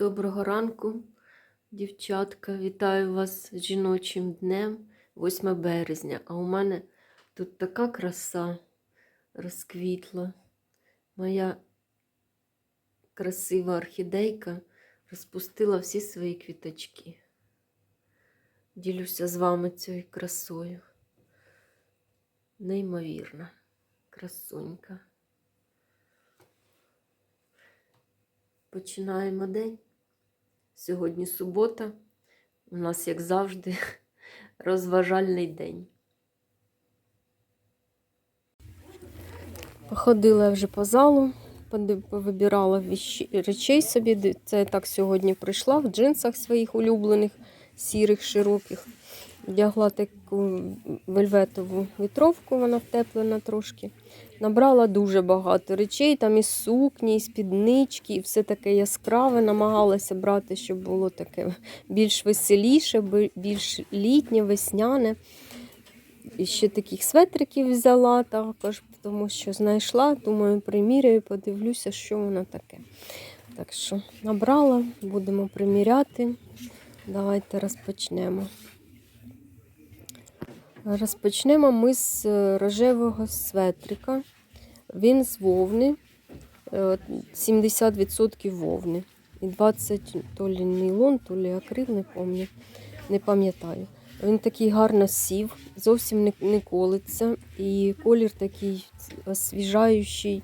Доброго ранку, дівчатка. Вітаю вас з жіночим днем 8 березня. А у мене тут така краса розквітла. Моя красива орхідейка розпустила всі свої квіточки. Ділюся з вами цією красою. Неймовірна красунька. Починаємо день. Сьогодні субота. У нас, як завжди, розважальний день. Походила я вже по залу, вибирала речей собі. Це я так сьогодні прийшла в джинсах своїх улюблених, сірих, широких. Вдягла таку вельветову вітровку, вона втеплена трошки. Набрала дуже багато речей, там і сукні, і спіднички, і все таке яскраве. Намагалася брати, щоб було таке більш веселіше, більш літнє, весняне. І ще таких светриків взяла також, тому що знайшла, думаю, приміряю, подивлюся, що воно таке. Так що набрала, будемо приміряти. Давайте розпочнемо. Розпочнемо ми з е, рожевого светрика. Він з вовни, е, 70% вовни. І 20 то лі нейлон, то лі акрил, не пам'ятаю. Не пам'ятаю. Він такий гарно сів, зовсім не, не колиться. І колір такий освіжаючий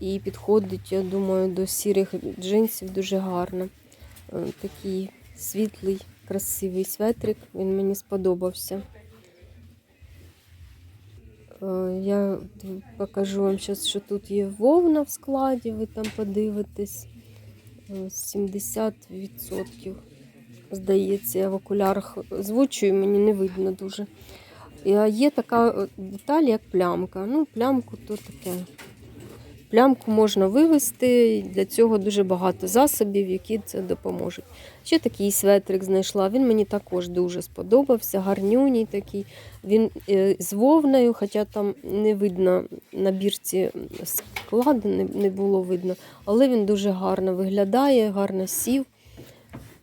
і підходить, я думаю, до сірих джинсів дуже гарно. Е, Такий світлий, красивий светрик. Він мені сподобався. Е, Я покажу вам зараз, що тут є вовна в складі, ви там подивитесь. Е, 70%. Здається, я в окулярах звучую, мені не видно дуже. Є така е, деталь, як плямка. Ну, плямку то таке. Плямку можна вивести, для цього дуже багато засобів, які це допоможуть. Ще такий светрик знайшла. Він мені також дуже сподобався, гарнюній такий. Він е, з вовною, хоча там не видно на бірці складу, не, було видно, але він дуже гарно виглядає, гарно сів.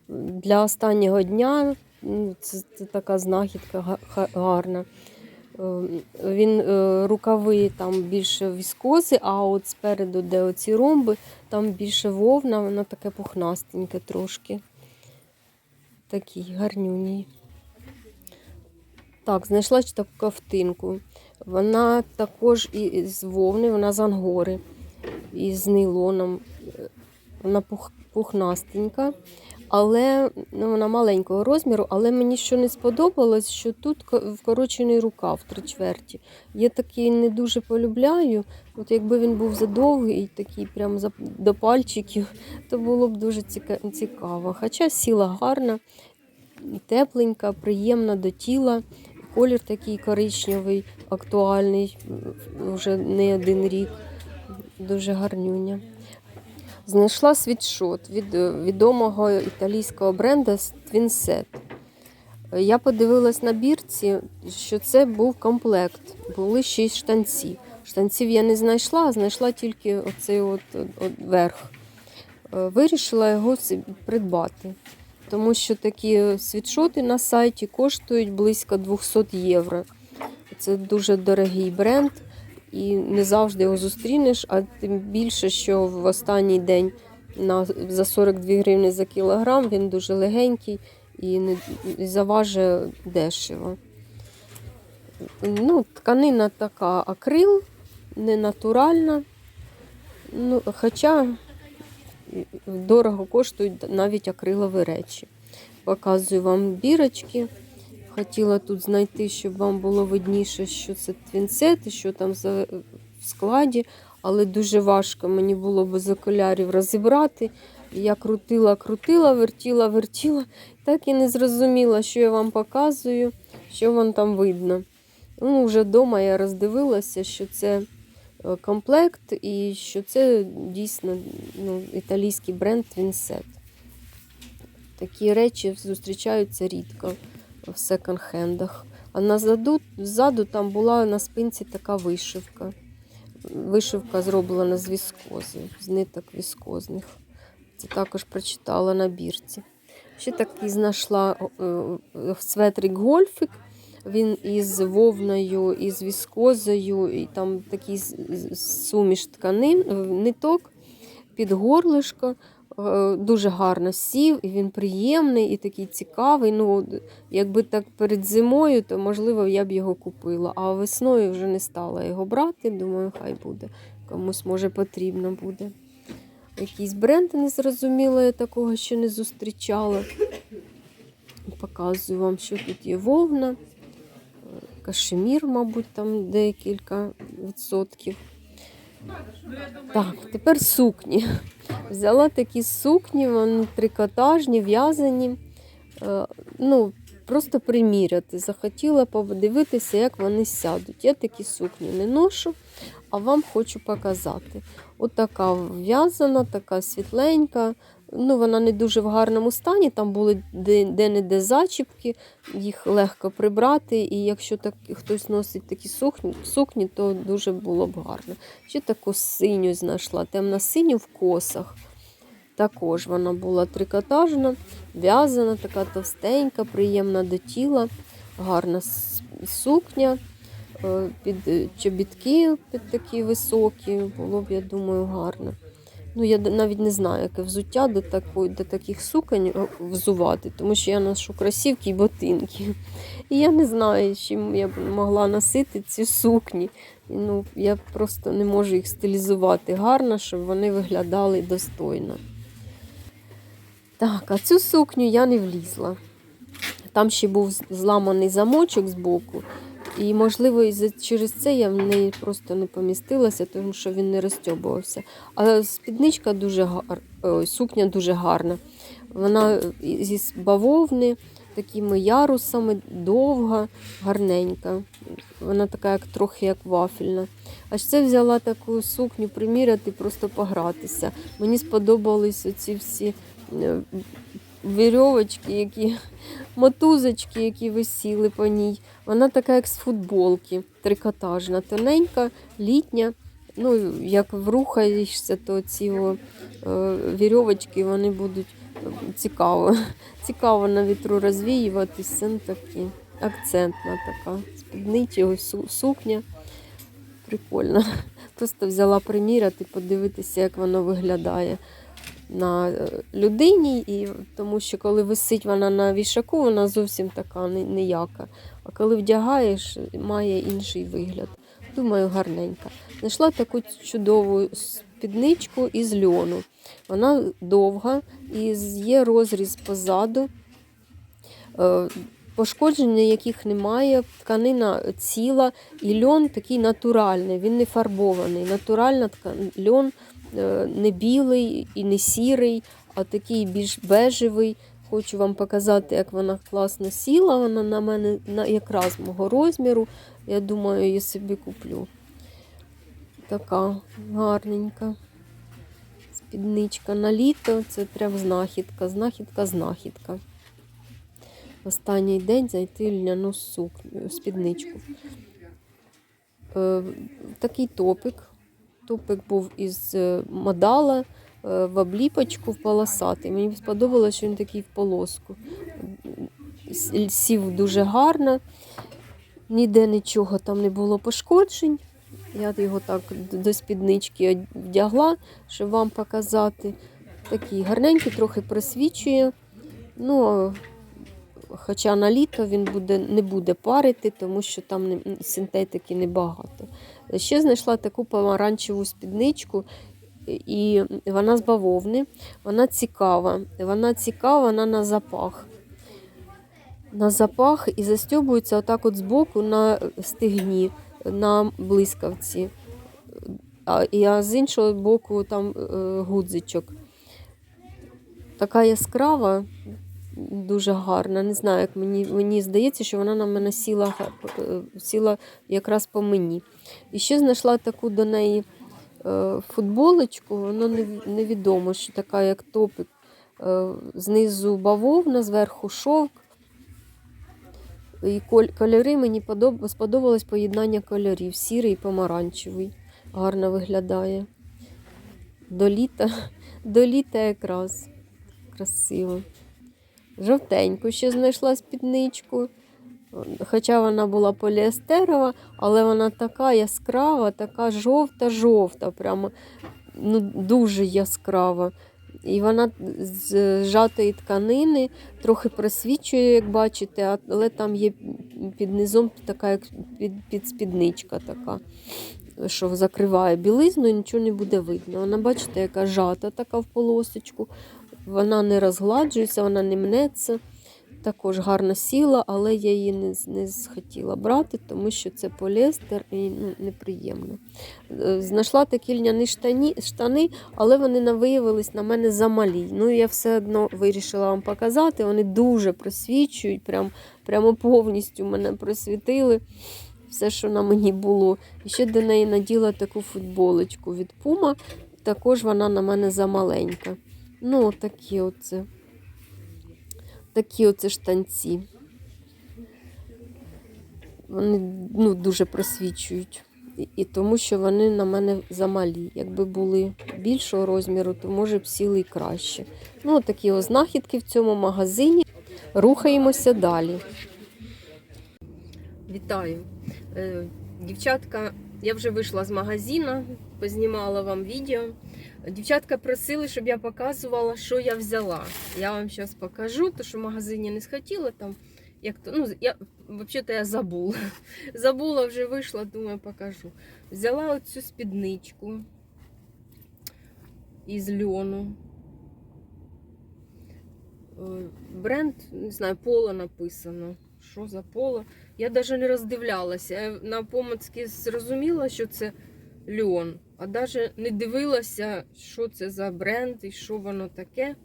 Для останнього дня ну, це, така знахідка га- га- гарна. Е, Він е, рукави там більше віскози, а от спереду, де оці ромби, там більше вовна, воно таке пухнастеньке трошки. Такий гарнюній. Так, знайшла ще таку ковтинку. Вона також і з вовни, вона з ангори, і з нейлоном. Е, Вона пух, пухнастенька, але ну, вона маленького розміру. Але мені що не сподобалось, що тут ко- вкорочений рукав три чверті. Я такий не дуже полюбляю. От якби він був задовгий, такий прям до пальчиків, то було б дуже цікаво. Хоча сіла гарна, тепленька, приємна до тіла. Колір такий коричневий, актуальний, вже не один рік. Дуже гарнюня. Знайшла світшот від е, відомого італійського бренду Twinset. Я подивилась на бірці, що це був комплект. Були ще й штанці. Штанців я не знайшла, а знайшла тільки оцей от, от верх. Е, Вирішила його придбати, тому що такі світшоти на сайті коштують близько 200 євро. Це дуже дорогий бренд, і не завжди його зустрінеш, а тим більше, що в останній день на, за 42 гривні за кілограм він дуже легенький і не і заважить дешево. Ну, тканина така акрил, не натуральна. Ну, хоча дорого коштують навіть акрилові речі. Показую вам бірочки. Хотіла тут знайти, щоб вам було видніше, що це твінсет що там за в складі, але дуже важко мені було без окулярів розібрати. Я крутила, крутила, вертіла, вертіла, так і не зрозуміла, що я вам показую, що вам там видно. Ну, вже вдома я роздивилася, що це е, комплект і що це дійсно ну, італійський бренд Twinset. Такі речі зустрічаються рідко в секонд-хендах. А назаду, ззаду там була на спинці така вишивка. Вишивка зроблена з віскози, з ниток віскозних. Це також прочитала на бірці. Ще такий знайшла е, светрик гольфик. Він із вовною, із віскозою, і там такий суміш тканин, е, ниток під горлишко. Е, Дуже гарно сів, і він приємний і такий цікавий. Ну, якби так перед зимою, то можливо я б його купила. А весною вже не стала його брати. Думаю, хай буде. Комусь може потрібно буде. Якийсь бренд я такого ще не зустрічала. Показую вам, що тут є вовна, е, кашемір, мабуть, там декілька відсотків. Так, тепер сукні. Взяла такі сукні, вони трикотажні, в'язані. Е, Ну, просто приміряти. Захотіла подивитися, як вони сядуть. Я такі сукні не ношу, а вам хочу показати. От в'язана, така світленька. Ну, вона не дуже в гарному стані. Там були де- де-не-де зачіпки, їх легко прибрати. І якщо так хтось носить такі сукні, сукні, то дуже було б гарно. Ще таку синю знайшла, темно-синю в косах. Також вона була трикотажна, в'язана, така товстенька, приємна до тіла, гарна сукня, е, під е, чобітки під такі високі, було б, я думаю, гарно. Ну, я навіть не знаю, яке взуття до, такої, до таких суконь е, взувати, тому що я ношу кросівки і ботинки. І я не знаю, чим я б могла носити ці сукні. Ну, я просто не можу їх стилізувати гарно, щоб вони виглядали достойно. Так, а цю сукню я не влізла. Там ще був зламаний замочок збоку. І, можливо, через це я в неї просто не помістилася, тому що він не розтьобувався. А спідничка дуже гар... ой, сукня дуже гарна. Вона зі бавовни, такими ярусами, довга, гарненька. Вона така, як трохи як вафельна. А ще взяла таку сукню приміряти, просто погратися. Мені сподобались оці всі е, вірьовочки, які, мотузочки, які висіли по ній. Вона така, як з футболки, трикотажна, тоненька, літня. Ну, як врухаєшся, то ці о, е, вірьовочки вони будуть е, цікаво. Цікаво на вітру розвіюватися. Ну, такі, акцентна така. Спідничі, сукня. Прикольно. Просто взяла приміряти, подивитися, як воно виглядає на е, людині, і тому що коли висить вона на вішаку, вона зовсім така ніяка. А коли вдягаєш, має інший вигляд. Думаю, гарненька. Знайшла таку чудову спідничку із льону. Вона довга і є розріз позаду. Е, Пошкодження яких немає, тканина ціла, і льон такий натуральний, він не фарбований. Натуральна ткан... льон не білий і не сірий, а такий більш бежевий. Хочу вам показати, як вона класно сіла. Вона на мене на якраз мого розміру. Я думаю, я собі куплю. Така гарненька. Спідничка на літо. Це прям знахідка, знахідка, знахідка. Останній день зайти льняну сукню, спідничку. Е, такий топик. Топик був із е, модала е, в обліпочку, в полосатий. Мені сподобалося, що він такий в полоску. Сів дуже гарно, ніде нічого там не було пошкоджень. Я його так до спіднички вдягла, щоб вам показати. Такий гарненький, трохи просвічує. Ну, хоча на літо він буде, не буде парити, тому що там синтетики небагато. Ще знайшла таку помаранчеву спідничку, і вона з бавовни, вона цікава. Вона цікава, вона на запах. На запах і застьобується отак от збоку на стегні, на блискавці. А з іншого боку там е, гудзичок. Така яскрава, дуже гарна. Не знаю, як мені, мені здається, що вона на мене сіла, е, сіла якраз по мені. І ще знайшла таку до неї е, футболочку, воно невідомо, що така, як топик. Е, Знизу бавовна, зверху шовк. І кольори мені сподобалось поєднання кольорів. Сірий і помаранчевий. Гарно виглядає. До літа, до літа якраз красиво. Жовтеньку ще знайшла спідничку. Хоча вона була поліестерова, але вона така яскрава, така жовта-жовта, прямо ну, дуже яскрава. І вона з жатої тканини трохи просвічує, як бачите, але там є під низом така, як під, під спідничка така, що закриває білизну і нічого не буде видно. Вона, бачите, яка жата така в полосочку. Вона не розгладжується, вона не мнеться. Також гарно сіла, але я її не, не схотіла брати, тому що це поліестер і ну, неприємно. Е, Знайшла такі льняні штані, штани, але вони виявились на мене замалі. Ну, я все одно вирішила вам показати. Вони дуже просвічують, прям, прямо повністю мене просвітили. Все, що на мені було. І ще до неї наділа таку футболочку від Puma. Також вона на мене замаленька. Ну, такі оце. Такі оце штанці. Вони ну, дуже просвічують. І, і тому що вони на мене замалі. Якби були більшого розміру, то може б сіли і краще. Ну, такі знахідки в цьому магазині. Рухаємося далі. Вітаю. Е, Дівчатка, я вже вийшла з магазину, познімала вам відео. Дівчатка просили, щоб я показувала, що я взяла. Я вам зараз покажу, то що в магазині не схотіла там. Як то, ну, я, взагалі-то я забула. Забула, вже вийшла, думаю, покажу. Взяла оцю спідничку із льону. Е, Бренд, не знаю, поло написано. Що за поло? Я навіть не роздивлялася. Я на помацьки зрозуміла, що це льон, а навіть не дивилася, що це за бренд і що воно таке.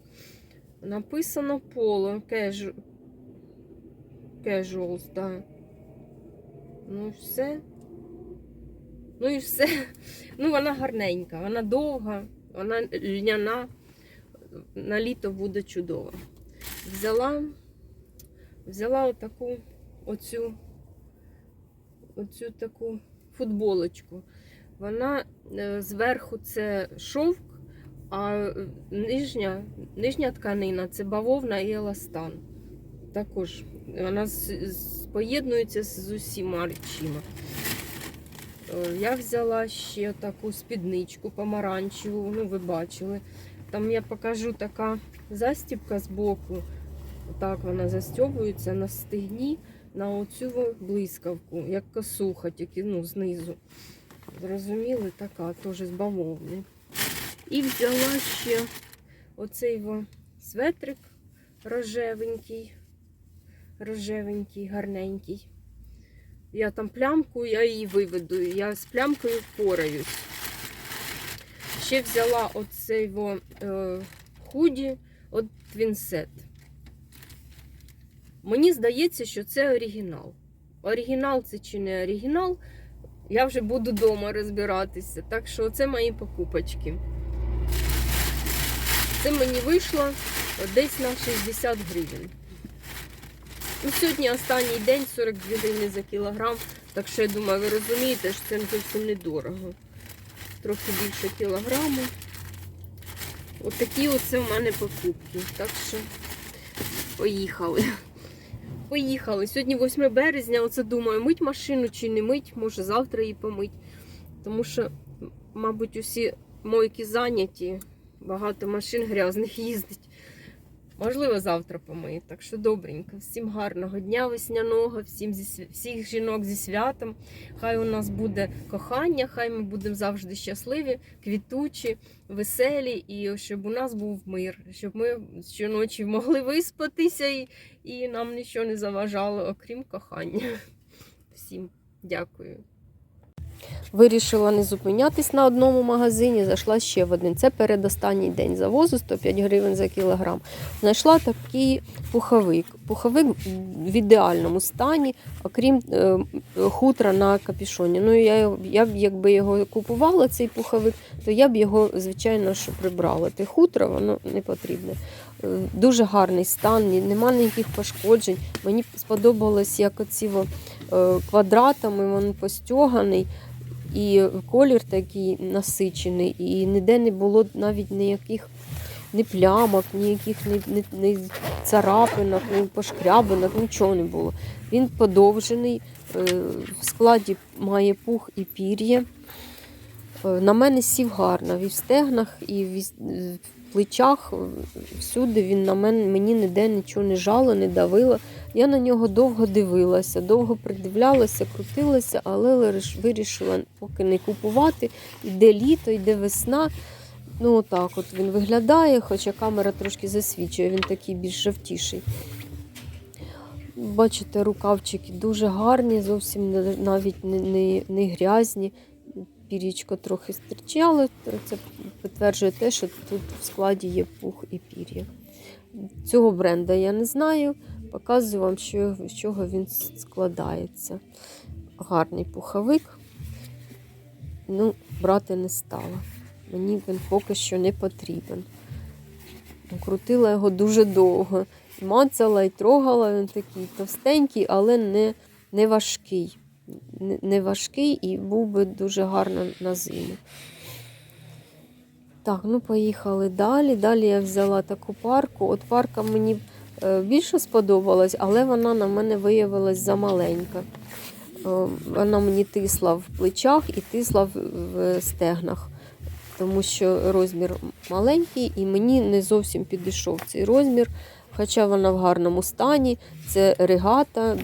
Написано поло, casuals, так. Ну і все. Ну і все. Ну, вона гарненька, вона довга, вона льняна. На літо буде чудово. Взяла, взяла отаку, оцю, оцю таку футболочку. Вона е, зверху це шовк, а е, нижня, нижня тканина це бавовна і еластан. Також вона поєднується з усіма речима. Е, Я взяла ще таку спідничку помаранчеву, ну ви бачили. Там я покажу така застібка з боку. Так вона застьобується на стегні на оцю блискавку, як косуха, тільки ну, знизу. Зрозуміли, така теж з бавовни. І взяла ще оцей светрик рожевенький, рожевенький, гарненький. Я там плямку, я її виведу. Я з плямкою впораюсь. Ще взяла оцей е, худі от Твінсет. Мені здається, що це оригінал. Оригінал це чи не оригінал, я вже буду вдома розбиратися. Так що це мої покупочки. Це мені вийшло десь на 60 гривень. Ну, сьогодні останній день 42 гривні за кілограм. Так що я думаю, ви розумієте, що це зовсім недорого. Трохи більше кілограму. От такі оце в мене покупки. Так що поїхали. Поїхали. Сьогодні 8 березня, оце думаю, мить машину чи не мить, може завтра її помить. Тому що, мабуть, усі мойки зайняті, багато машин грязних їздить. Можливо, завтра помию. Так що добренько. Всім гарного дня весняного, всім зі, всіх жінок зі святом. Хай у нас буде кохання, хай ми будемо завжди щасливі, квітучі, веселі, і щоб у нас був мир, щоб ми щоночі могли виспатися і, і нам нічого не заважало, окрім кохання. Всім дякую. Вирішила не зупинятись на одному магазині, зайшла ще в один. Це передостанній день завозу 105 гривень за кілограм. Знайшла такий пуховик. Пуховик в ідеальному стані, окрім е, хутра на капішоні. Ну, я, я б, якби його купувала, цей пуховик, то я б його, звичайно, що прибрала. Те хутро, воно не потрібне. Е, Дуже гарний стан, нема ніяких пошкоджень. Мені сподобалось, як оці е, квадратами він постьоганий. і колір такий насичений, і ніде не було навіть ніяких ні плямок, ніяких ні, ні, ні царапинок, ні пошкрябинок, нічого не було. Він подовжений, е, в складі має пух і пір'я. На мене сів гарно і в стегнах, і в плечах. Всюди він на мене мені ніде нічого не жало, не давило. Я на нього довго дивилася, довго придивлялася, крутилася, але вирішила поки не купувати. Йде літо, йде весна. Ну, отак от він виглядає, хоча камера трошки засвічує, він такий більш жовтіший. Бачите, рукавчики дуже гарні, зовсім навіть не, не, не грязні. Пірічко трохи стирчало, то це підтверджує те, що тут в складі є пух і пір'я. Цього бренда я не знаю. Показую вам, що, з чого він складається. Гарний пуховик. Ну, брати не стала. Мені він поки що не потрібен. Крутила його дуже довго. Мацала, і трогала. Він такий товстенький, але не, не важкий. Не, важкий і був би дуже гарно на зиму. Так, ну поїхали далі. Далі я взяла таку парку. От парка мені е, більше сподобалась, але вона на мене виявилась замаленька. Е, Вона мені тисла в плечах і тисла в стегнах, тому що розмір маленький і мені не зовсім підійшов цей розмір. Хоча вона в гарному стані, це регата,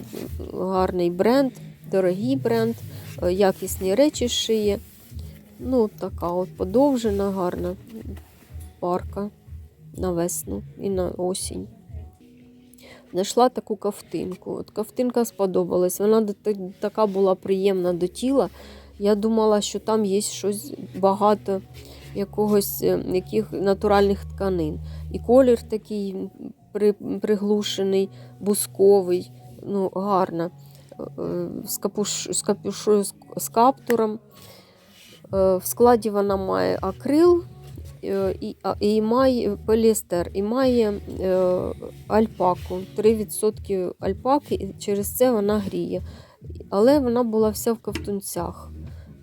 гарний бренд, дорогий бренд, е, якісні речі шиє. Ну, така от подовжена, гарна парка на весну і на осінь. Знайшла таку ковтинку. От ковтинка сподобалась. Вона така була приємна до тіла. Я думала, що там є щось багато якогось е, яких натуральних тканин. І колір такий приглушений, бусковий, ну, гарна. З, капуш, з, капюшою, з, каптуром. Е, В складі вона має акрил е, і, і має поліестер, і має е, альпаку. 3% альпаки, і через це вона гріє. Але вона була вся в ковтунцях.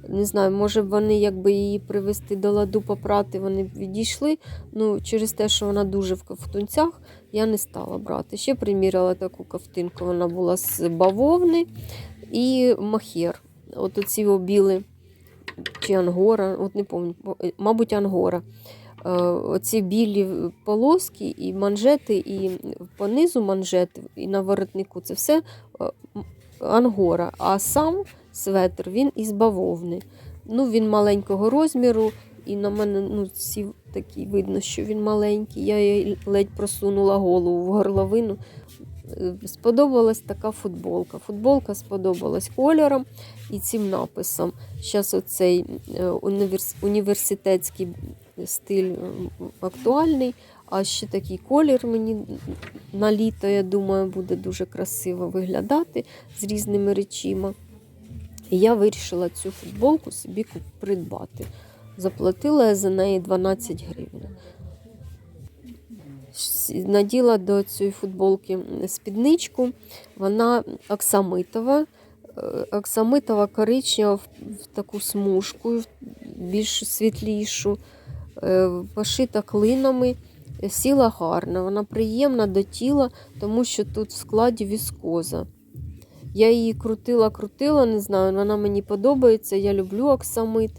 Не знаю, може б вони якби її привести до ладу, попрати, вони б відійшли. Ну, через те, що вона дуже в ковтунцях, я не стала брати. Ще приміряла таку ковтинку, вона була з бавовни і махер. От оці обіли чи ангора, от не пам'ятаю, мабуть, ангора. Е, Оці білі полоски і манжети, і по низу манжети, і на воротнику це все е, ангора. А сам светр він із бавовни. Ну, він маленького розміру, і на мене ну, сів такий видно, що він маленький. Я їй ледь просунула голову в горловину. Е, Сподобалась така футболка. Футболка сподобалась кольором і цим написом. Зараз оцей е, універс... університетський стиль е, актуальний, а ще такий колір мені на літо, я думаю, буде дуже красиво виглядати з різними речима. І я вирішила цю футболку собі придбати. Заплатила за неї 12 гривень. Наділа до цієї футболки спідничку. Вона оксамитова. Е, Оксамитова коричнева в, таку смужку, більш світлішу, е, пошита клинами. Сіла гарно, вона приємна до тіла, тому що тут в складі віскоза. Я її крутила, крутила, не знаю, вона мені подобається. Я люблю оксамит.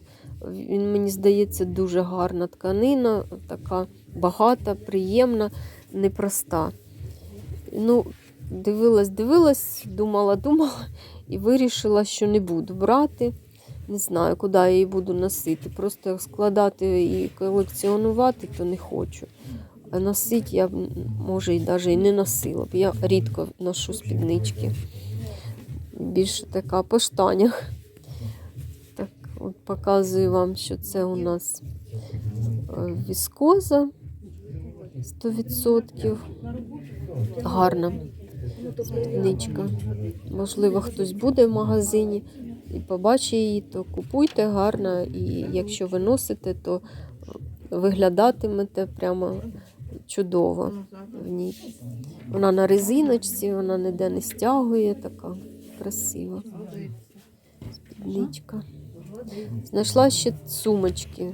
Він мені здається дуже гарна тканина, така багата, приємна, непроста. Ну, дивилась, дивилась, думала, думала і вирішила, що не буду брати. Не знаю, куди я її буду носити. Просто складати і колекціонувати, то не хочу. А носити я може, і навіть і не носила б. Я рідко ношу спіднички. Більше така по штанях. Так, от показую вам, що це у нас е, віскоза 100%. Гарна спідничка. Можливо, хтось буде в магазині і побачить її, то купуйте гарна. І якщо ви носите, то виглядатимете прямо чудово в ній. Вона на резиночці, вона ніде не стягує, така красива спідничка. Знайшла ще сумочки.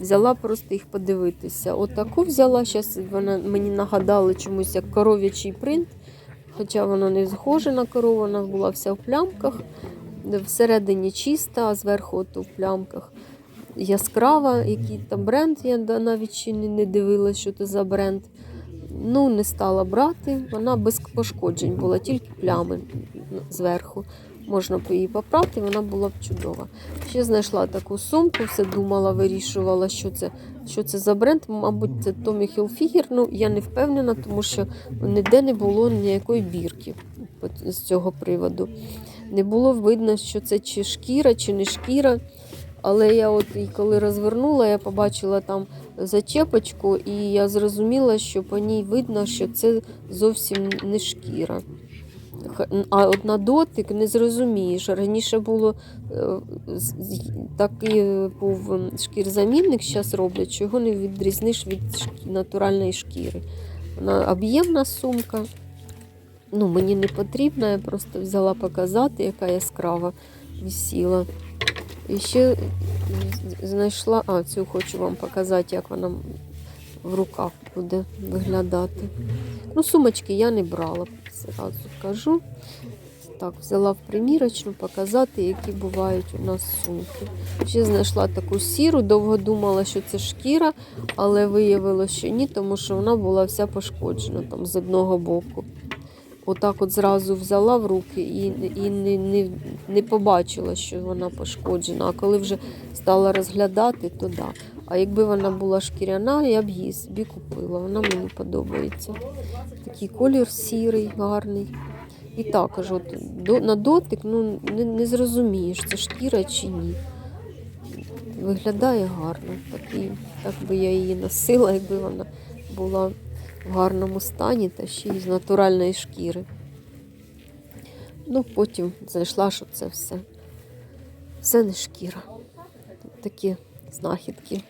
Взяла просто їх подивитися. Отаку взяла, зараз вона мені нагадала чомусь як коров'ячий принт, хоча вона не схожа на корову, вона була вся в плямках. Всередині чиста, а зверху от у плямках яскрава, який там бренд, я навіть не дивилася, що це за бренд. Ну, не стала брати, вона без пошкоджень була, тільки плями зверху. Можна її попрати, вона була б чудова. Ще знайшла таку сумку, все думала, вирішувала, що це, що це за бренд. Мабуть, це Tommy Hilfiger. Ну, я не впевнена, тому що ніде не було ніякої бірки з цього приводу. Не було видно, що це чи шкіра, чи не шкіра. Але я от і коли розвернула, я побачила там зачепочку, і я зрозуміла, що по ній видно, що це зовсім не шкіра. А от на дотик не зрозумієш. Раніше було е, такий був ем, шкірзамінник, зараз роблять, що його не відрізниш від натуральної шкіри. Вона об'ємна сумка. Ну, мені не потрібна, я просто взяла показати, яка яскрава висіла. І ще знайшла, а цю хочу вам показати, як вона в руках буде виглядати. Ну, сумочки я не брала, зразу кажу. Так, взяла в примірочну показати, які бувають у нас сумки. Ще знайшла таку сіру, довго думала, що це шкіра, але виявилося, що ні, тому що вона була вся пошкоджена там з одного боку. Отак от зразу взяла в руки і, і не, не, не побачила, що вона пошкоджена. А коли вже стала розглядати, то да. А якби вона була шкіряна, я б її собі купила. Вона мені подобається. Такий колір сірий, гарний. І також от, до, на дотик ну, не, не зрозумієш, це шкіра чи ні. Виглядає гарно. Такий, так би я її носила, якби вона була в гарному стані та ще й з натуральної шкіри. Ну, потім знайшла, що це все. Все не шкіра. Такі знахідки.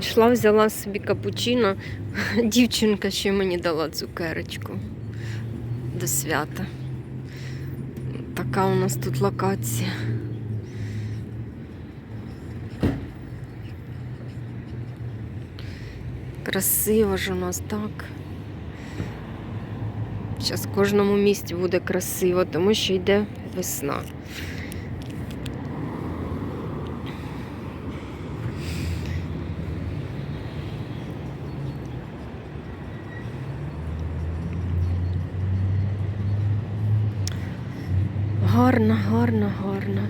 Йшла, взяла собі капучино. Дівчинка ще мені дала цукерочку до свята. Така у нас тут локація. Красиво ж у нас так. Зараз в кожному місті буде красиво, тому що йде весна. Гарно, гарно, гарно.